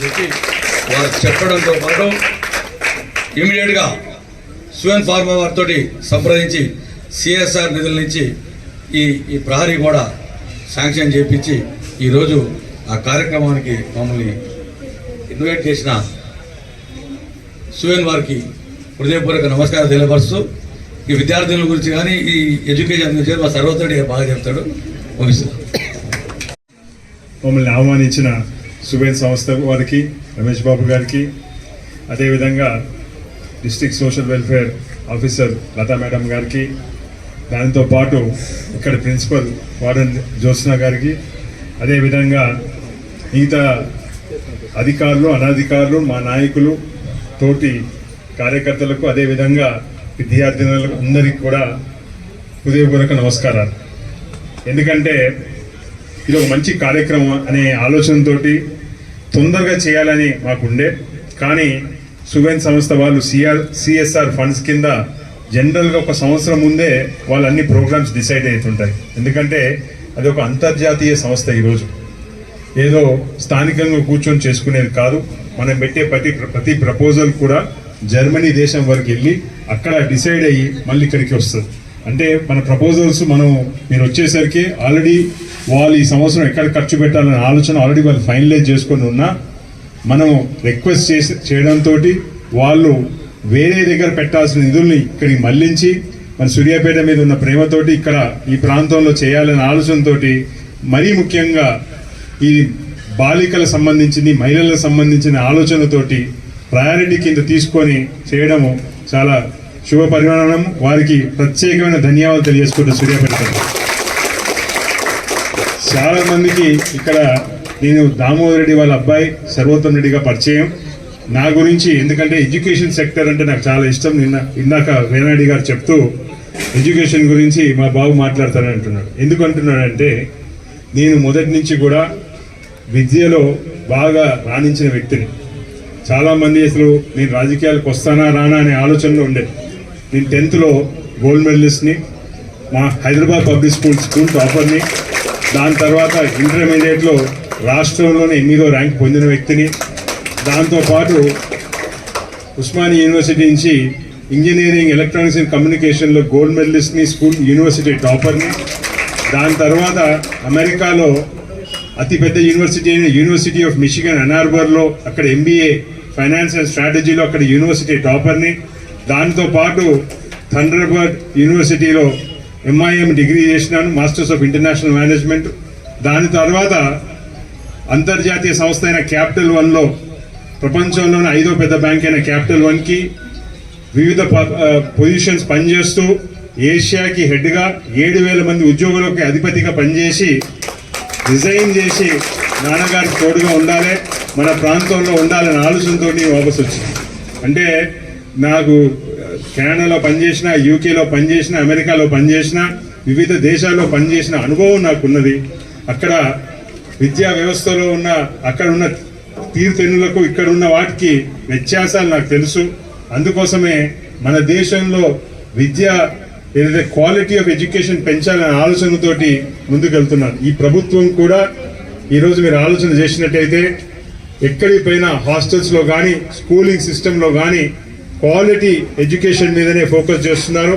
చెప్పి చెప్పడంతో పాటు ఇమీడియట్గా సువెన్ ఫార్మా వారితో సంప్రదించి సిఎస్ఆర్ నిధుల నుంచి ఈ ఈ ప్రహరీ కూడా శాంక్షన్ చేపించి ఈరోజు ఆ కార్యక్రమానికి మమ్మల్ని ఇన్వైట్ చేసిన సువేన్ వారికి హృదయపూర్వక నమస్కారం తెలియపరుస్తూ ఈ విద్యార్థుల గురించి కానీ ఈ ఎడ్యుకేషన్ గురించి మా సర్వోత్తడి బాగా చెప్తాడు మమ్మల్ని ఆహ్వానించిన సుబేన్ సంస్థ వారికి రమేష్ బాబు గారికి అదేవిధంగా district social welfare officer Latha madam గారికి దానితో పాటు ఇక్కడ ప్రిన్సిపల్ వార్డెన్ జ్యోత్స్న గారికి అదేవిధంగా మిగతా అధికారులు అనధికారులు మా నాయకులు తోటి కార్యకర్తలకు అదేవిధంగా విద్యార్థినులకు అందరికీ కూడా హృదయపూర్వక నమస్కారాలు. ఎందుకంటే ఇది ఒక మంచి కార్యక్రమం అనే ఆలోచనతో తొందరగా చేయాలని మాకుండే. కానీ సువెన్ సంస్థ వాళ్ళు సిఆర్ సిఎస్ఆర్ ఫండ్స్ కింద జనరల్గా ఒక సంవత్సరం ముందే వాళ్ళు అన్ని ప్రోగ్రామ్స్ డిసైడ్ అవుతుంటాయి ఎందుకంటే అది ఒక అంతర్జాతీయ సంస్థ ఈరోజు. ఏదో స్థానికంగా కూర్చొని చేసుకునేది కాదు. మనం పెట్టే ప్రతి ప్రతి ప్రపోజల్ కూడా జర్మనీ దేశం వరకు వెళ్ళి అక్కడ డిసైడ్ అయ్యి మళ్ళీ ఇక్కడికి వస్తుంది. అంటే మన ప్రపోజల్స్ మనం మీరు వచ్చేసరికి ఆల్రెడీ వాళ్ళు ఈ సంవత్సరం ఎక్కడ ఖర్చు పెట్టాలనే ఆలోచన ఆల్రెడీ వాళ్ళు ఫైనలైజ్ చేసుకొని ఉన్నా మనం రిక్వెస్ట్ చేసి చేయడంతో వాళ్ళు వేరే దగ్గర పెట్టాల్సిన నిధుల్ని ఇక్కడికి మళ్ళించి మన సూర్యాపేట మీద ఉన్న ప్రేమతోటి ఇక్కడ ఈ ప్రాంతంలో చేయాలనే ఆలోచనతోటి మరీ ముఖ్యంగా ఈ బాలికలకు సంబంధించింది మహిళలకు సంబంధించిన ఆలోచనతోటి ప్రయారిటీ కింద తీసుకొని చేయడము చాలా శుభ పరిమాణం వారికి ప్రత్యేకమైన ధన్యవాదాలు తెలియజేసుకుంటూ సూర్యాపేట చాలామందికి ఇక్కడ నేను దామోదర్ రెడ్డి వాళ్ళ అబ్బాయి సర్వోత్తమ్ రెడ్డిగా పరిచయం. నా గురించి ఎందుకంటే ఎడ్యుకేషన్ సెక్టర్ అంటే నాకు చాలా ఇష్టం. నిన్న ఇందాక వేనాడి గారు చెప్తూ ఎడ్యుకేషన్ గురించి మా బాబు మాట్లాడతానని అంటున్నాడు. ఎందుకు అంటున్నాడంటే నేను మొదటి నుంచి కూడా విద్యలో బాగా రాణించిన వ్యక్తిని. చాలామంది అసలు నేను రాజకీయాలకు వస్తానా రానా అనే ఆలోచనలో ఉండే. నేను టెన్త్లో గోల్డ్ మెడలిస్ట్ని మా హైదరాబాద్ పబ్లిక్ స్కూల్ స్కూల్ టాపర్ని దాని తర్వాత ఇంటర్మీడియట్లో రాష్ట్రంలోనే ఎనిమిదో ర్యాంక్ పొందిన వ్యక్తిని దాంతోపాటు ఉస్మానియా యూనివర్సిటీ నుంచి ఇంజనీరింగ్ ఎలక్ట్రానిక్స్ అండ్ కమ్యూనికేషన్లో గోల్డ్ మెడలిస్ట్ని స్కూల్ యూనివర్సిటీ టాపర్ని. దాని తర్వాత అమెరికాలో అతిపెద్ద యూనివర్సిటీ అయిన యూనివర్సిటీ ఆఫ్ మిషిగన్ అనార్బర్లో అక్కడ ఎంబీఏ ఫైనాన్స్ అండ్ స్ట్రాటజీలో అక్కడ యూనివర్సిటీ టాపర్ని. దాంతోపాటు థండర్బర్డ్ యూనివర్సిటీలో ఎంఐఎం డిగ్రీ చేసినాను మాస్టర్స్ ఆఫ్ ఇంటర్నేషనల్ మేనేజ్మెంట్. దాని తర్వాత అంతర్జాతీయ సంస్థ అయిన క్యాపిటల్ వన్లో ప్రపంచంలోనే ఐదో పెద్ద బ్యాంక్ అయిన క్యాపిటల్ వన్కి వివిధ పొజిషన్స్ పనిచేస్తూ ఏషియాకి హెడ్గా ఏడు వేల మంది ఉద్యోగులకి అధిపతిగా పనిచేసి రిజైన్ చేసి నాన్నగారికి తోడుగా ఉండాలి మన ప్రాంతంలో ఉండాలనే ఆలోచనతో వాపస్ వచ్చింది. అంటే నాకు కెనడాలో పనిచేసిన యూకేలో పనిచేసిన అమెరికాలో పనిచేసిన వివిధ దేశాల్లో పనిచేసిన అనుభవం నాకున్నది. అక్కడ విద్యా వ్యవస్థలో ఉన్న అక్కడ ఉన్న తీరుతెన్నులకు ఇక్కడ ఉన్న వాటికి వ్యత్యాసాలు నాకు తెలుసు. అందుకోసమే మన దేశంలో విద్య ఏదైతే క్వాలిటీ ఆఫ్ ఎడ్యుకేషన్ పెంచాలనే ఆలోచనతోటి ముందుకెళ్తున్నాను. ఈ ప్రభుత్వం కూడా ఈరోజు మీరు ఆలోచన చేసినట్టయితే ఎక్కడి పైన హాస్టల్స్లో కానీ స్కూలింగ్ సిస్టంలో కానీ క్వాలిటీ ఎడ్యుకేషన్ మీదనే ఫోకస్ చేస్తున్నారు.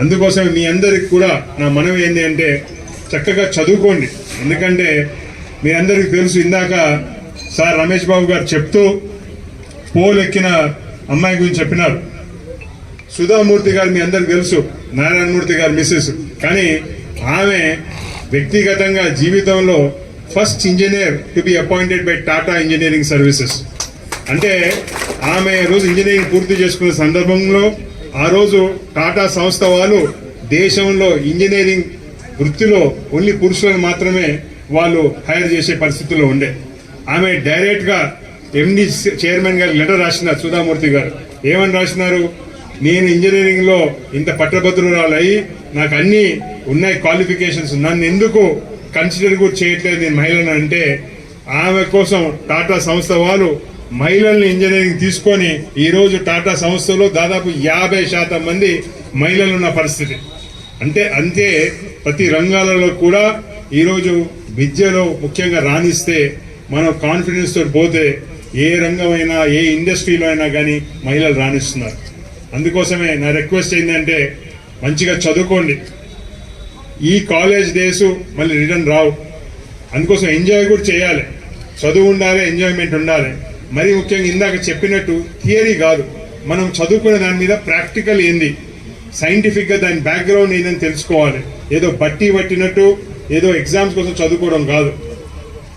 అందుకోసం మీ అందరికి కూడా నా మనవి ఏంటి అంటే చక్కగా చదువుకోండి. ఎందుకంటే మీ అందరికీ తెలుసు ఇందాక సార్ రమేష్ బాబు గారు చెప్తూ పోల్ ఎక్కిన అమ్మాయి గురించి చెప్పినారు. సుధామూర్తి గారు మీ అందరికి తెలుసు నారాయణమూర్తి గారు మిస్సెస్ కానీ ఆమె వ్యక్తిగతంగా జీవితంలో first engineer to be appointed by Tata engineering services అంటే ఆమె రోజు ఇంజనీరింగ్ పూర్తి చేసుకున్న సందర్భంలో ఆ రోజు టాటా సంస్థ వాళ్ళు దేశంలో ఇంజనీరింగ్ వృత్తిలో ఓన్లీ పురుషులను మాత్రమే వాళ్ళు హైర్ చేసే పరిస్థితుల్లో ఉండే. ఆమె డైరెక్ట్గా ఎండి చైర్మన్ గారు లెటర్ రాసినారు సుధామూర్తి గారు. ఏమని రాసినారు? నేను ఇంజనీరింగ్లో ఇంత పట్టభద్రురాలు అయ్యి నాకు అన్ని ఉన్నాయి క్వాలిఫికేషన్స్ నన్ను ఎందుకు కన్సిడర్ కూడా చేయట్లేదు నేను మహిళను? అంటే ఆమె కోసం టాటా సంస్థ వాళ్ళు మహిళల్ని ఇంజనీరింగ్ తీసుకొని ఈరోజు టాటా సంస్థలో దాదాపు యాభై శాతం మంది మహిళలు ఉన్న పరిస్థితి. అంటే అంతే ప్రతి రంగాలలో కూడా ఈరోజు విద్యలో ముఖ్యంగా రాణిస్తే మనం కాన్ఫిడెన్స్తో పోతే ఏ రంగమైనా ఏ ఇండస్ట్రీలో అయినా కానీ మహిళలు రాణిస్తున్నారు. అందుకోసమే నా రిక్వెస్ట్ ఏంటంటే మంచిగా చదువుకోండి. ఈ కాలేజ్ డేస్ మళ్ళీ రిటర్న్ రావు. అందుకోసం ఎంజాయ్ కూడా చేయాలి. చదువు ఉండాలి ఎంజాయ్మెంట్ ఉండాలి. మరి ముఖ్యంగా ఇందాక చెప్పినట్టు థియరీ కాదు. మనం చదువుకునే దాని మీద ప్రాక్టికల్ ఏంది? సైంటిఫిక్గా దాని బ్యాక్గ్రౌండ్ ఏందని తెలుసుకోవాలి. ఏదో బట్టి పట్టినట్టు ఏదో ఎగ్జామ్స్ కోసం చదువుకోవడం కాదు.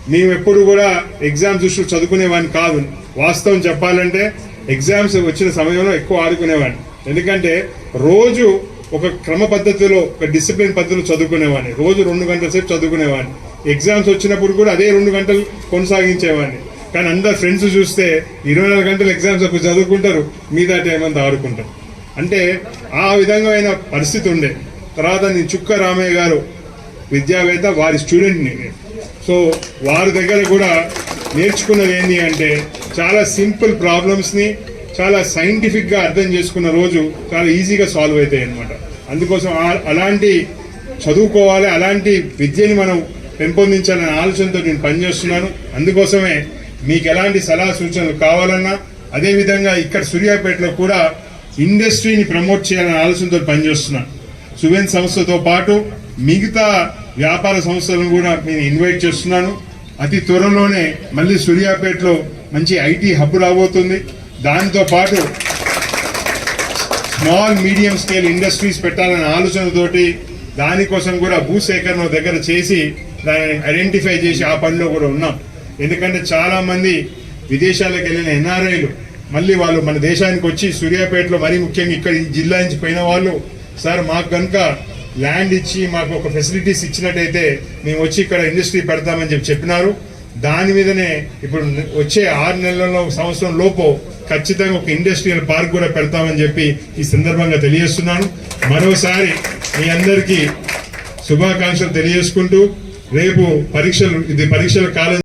మేము ఎప్పుడు కూడా ఎగ్జామ్స్ చూసి చదువుకునేవాడిని కాదు. వాస్తవం చెప్పాలంటే ఎగ్జామ్స్ వచ్చిన సమయంలో ఎక్కువ ఆడుకునేవాడిని. ఎందుకంటే రోజు ఒక క్రమ పద్ధతిలో ఒక డిసిప్లిన్ పద్ధతిలో చదువుకునేవాడిని. రోజు రెండు గంటల సేపు చదువుకునేవాడిని. ఎగ్జామ్స్ వచ్చినప్పుడు కూడా అదే రెండు గంటలు కొనసాగించేవాడిని. కానీ అందరు ఫ్రెండ్స్ చూస్తే ఇరవై నాలుగు గంటలు ఎగ్జామ్స్ అప్పుడు చదువుకుంటారు మిగతా టైం అంతా ఆడుకుంటారు. అంటే ఆ విధంగా పరిస్థితి ఉండే. తర్వాత నేను చుక్క రామయ్య గారు విద్యావేత్త వారి స్టూడెంట్ని నేను. సో వారి దగ్గర కూడా నేర్చుకున్నది ఏంటి అంటే చాలా సింపుల్ ప్రాబ్లమ్స్ని చాలా సైంటిఫిక్గా అర్థం చేసుకున్న రోజు చాలా ఈజీగా సాల్వ్ అవుతాయి అన్నమాట. అందుకోసం అలాంటి చదువుకోవాలి అలాంటి విద్యని మనం పెంపొందించాలనే ఆలోచనతో నేను పనిచేస్తున్నాను. అందుకోసమే మీకు ఎలాంటి సలహా సూచనలు కావాలన్నా అదేవిధంగా ఇక్కడ సూర్యాపేటలో కూడా ఇండస్ట్రీని ప్రమోట్ చేయాలనే ఆలోచనతో పనిచేస్తున్నాను సువెన్ సంస్థతో పాటు మిగతా వ్యాపార సంస్థలను కూడా నేను ఇన్వైట్ చేస్తున్నాను. అతి త్వరలోనే మళ్ళీ సూర్యాపేటలో మంచి ఐటీ హబ్ రాబోతుంది. దాంతో పాటు స్మాల్ మీడియం స్కేల్ ఇండస్ట్రీస్ పెట్టాలనే ఆలోచనతోటి దానికోసం కూడా భూసేకరణ దగ్గర చేసి దాన్ని ఐడెంటిఫై చేసి ఆ పనిలో కూడా ఉన్నాం. ఎందుకంటే చాలామంది విదేశాలకు వెళ్ళిన ఎన్ఆర్ఐలు మళ్ళీ వాళ్ళు మన దేశానికి వచ్చి సూర్యాపేటలో మరీ ముఖ్యంగా ఇక్కడ ఈ జిల్లా నుంచి పోయిన వాళ్ళు సార్ మాకు కనుక ల్యాండ్ ఇచ్చి మాకు ఒక ఫెసిలిటీస్ ఇచ్చినట్టయితే మేము వచ్చి ఇక్కడ ఇండస్ట్రీ పెడతామని చెప్పి చెప్పినారు. దాని మీదనే ఇప్పుడు వచ్చే ఆరు నెలల్లో సంవత్సరం లోపు ఖచ్చితంగా ఒక ఇండస్ట్రియల్ పార్క్ కూడా పెడతామని చెప్పి ఈ సందర్భంగా తెలియజేస్తున్నాను. మరోసారి మీ అందరికీ శుభాకాంక్షలు తెలియజేసుకుంటూ రేపు పరీక్షలు ఇది పరీక్షల కాలం